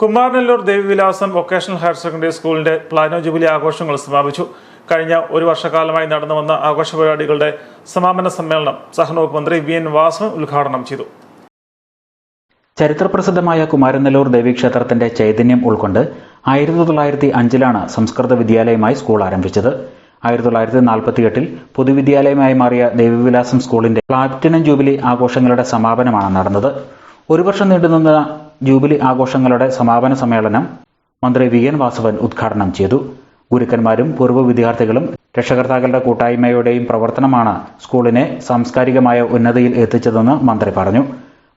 Kumaranellur Devivilasam vocational higher secondary സ്കൂളിന്റെ പ്ലാനോ jubilee ആഘോഷങ്ങൾ സമാപിച്ചു. കഴിഞ്ഞ ഒരു വർഷക്കാലമായി നടന്നു വന്ന ആഘോഷ പരിപാടികളുടെ സമാപന സമ്മേളനം സഹനവകുപ്പ് മന്ത്രി വി എൻ വാസവൻ ഉദ്ഘാടനം ചെയ്തു. ചരിത്രപ്രസിദ്ധമായ കുമാരനെല്ലൂർ ദേവീക്ഷേത്രത്തിന്റെ ചൈതന്യം ഉൾക്കൊണ്ട് ആയിരത്തി തൊള്ളായിരത്തി അഞ്ചിലാണ് സംസ്കൃത വിദ്യാലയമായി സ്കൂൾ ആരംഭിച്ചത്. ആയിരത്തി തൊള്ളായിരത്തി നാൽപ്പത്തിയെട്ടിൽ പൊതുവിദ്യാലയമായി മാറിയ ദേവിവിലാസം സ്കൂളിന്റെ പ്ലാറ്റിനം ജൂബിലി ആഘോഷങ്ങളുടെ സമാപനമാണ് നടന്നത്. ഒരു വർഷം നീണ്ടുനിന്ന ജൂബിലി ആഘോഷങ്ങളുടെ സമാപന സമ്മേളനം മന്ത്രി വി എൻ വാസവൻ ഉദ്ഘാടനം ചെയ്തു. ഗുരുക്കന്മാരും പൂർവ വിദ്യാർത്ഥികളും രക്ഷകർത്താക്കളുടെ കൂട്ടായ്മയുടെയും പ്രവർത്തനമാണ് സ്കൂളിനെ സാംസ്കാരികമായ ഉന്നതിയിൽ എത്തിച്ചതെന്ന് മന്ത്രി പറഞ്ഞു.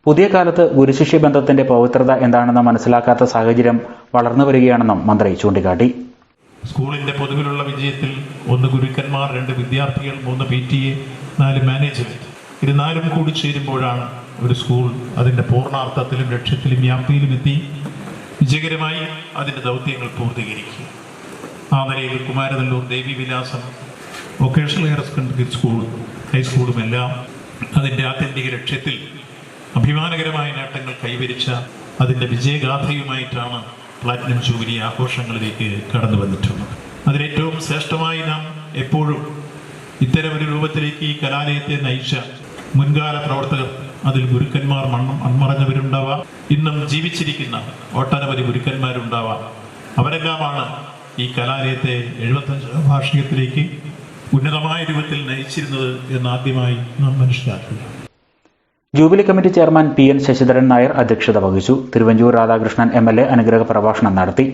പുതിയ കാലത്ത് ഗുരുശിഷ്യ ബന്ധത്തിന്റെ പവിത്രത എന്താണെന്ന് മനസ്സിലാക്കാത്ത സാഹചര്യം വളർന്നു വരികയാണെന്നും മന്ത്രി ചൂണ്ടിക്കാട്ടി. സ്കൂളിന്റെ പൊതുവിലുള്ള വിജയത്തിൽ ഒന്ന് ഗുരുക്കന്മാർ രണ്ട് വിദ്യാർത്ഥികൾ മൂന്ന് പി ടി എ നാല് മാനേജ്മെന്റ്. ഇത് നാലും കൂടി ചേരുമ്പോഴാണ് ഒരു സ്കൂൾ അതിന്റെ പൂർണാർത്ഥത്തിലും ലക്ഷ്യത്തിലും വ്യാപ്തിയിലും എത്തി. വിജയകരമായി അതിന്റെ ദൗത്യങ്ങൾ പൂർത്തീകരിക്കുക. ആ നിലയിൽ Kumaranalloor Devi Vilasam vocational higher secondary school ഹൈസ്കൂളും എല്ലാം അതിന്റെ ആത്യന്തിക ലക്ഷ്യത്തിൽ അഭിമാനകരമായ നേട്ടങ്ങൾ കൈവരിച്ച അതിന്റെ വിജയഗാഥയുമായിട്ടാണ് പ്ലാറ്റിനം ജൂബിലി ആഘോഷങ്ങളിലേക്ക് കടന്നു വന്നിട്ടുള്ളത്. അതിലേറ്റവും ശ്രേഷ്ഠമായി നാം എപ്പോഴും ഇത്തരമൊരു രൂപത്തിലേക്ക് ഈ കലാലയത്തെ നയിച്ച മുൻകാല പ്രവർത്തകർ അതിൽ ഗുരുക്കന്മാർ മണ്ണം മൺമറഞ്ഞവരുണ്ടാവാം. ഇന്നും ജീവിച്ചിരിക്കുന്ന ഒട്ടനവധി ഗുരുക്കന്മാരുണ്ടാവാം. അവരെല്ലാമാണ് ഈ കലാലയത്തെ എഴുപത്തഞ്ച് വാർഷികത്തിലേക്ക് ഉന്നതമായ രൂപത്തിൽ നയിച്ചിരുന്നത് എന്ന് ആദ്യമായി നാം മനസ്സിലാക്കുക jubilee committee chairman P N Sasidharan Nair അധ്യക്ഷത വഹിച്ചു. Thiruvanchoor Radhakrishnan M L A അനുഗ്രഹ പ്രഭാഷണം നടത്തി.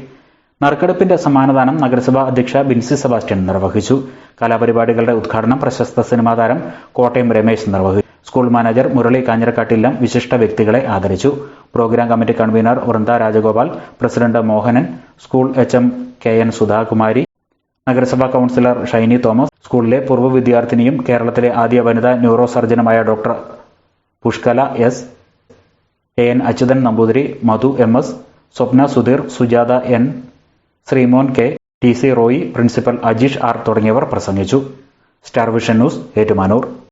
നറുക്കെടുപ്പിന്റെ സമ്മാനദാനം നഗരസഭാ അധ്യക്ഷ ബിൻസി സെബാസ്റ്റ്യൻ നിർവഹിച്ചു. കലാപരിപാടികളുടെ ഉദ്ഘാടനം പ്രശസ്ത സിനിമാ താരം കോട്ടയം രമേശ് നിർവഹിച്ചു. സ്കൂൾ മാനേജർ മുരളി കാഞ്ഞിരക്കാട്ടില്ലം വിശിഷ്ട വ്യക്തികളെ ആദരിച്ചു. Programme committee convener Vrinda Rajagopal president Mohanan school H M K N Sudhakumari നഗരസഭാ കൌൺസിലർ ഷൈനി തോമസ് സ്കൂളിലെ പൂർവ വിദ്യാർത്ഥിനിയും കേരളത്തിലെ ആദ്യ വനിതാ neuro സർജനുമായ doctor Pushkala S A N Achuthan Namboothiri Madhu M S Swapna Sudheer Sujatha N Sreemon K. T. C. Roy principal Ajeesh R തുടങ്ങിയവർ പ്രസംഗിച്ചു. Star vision news Ettumanoor.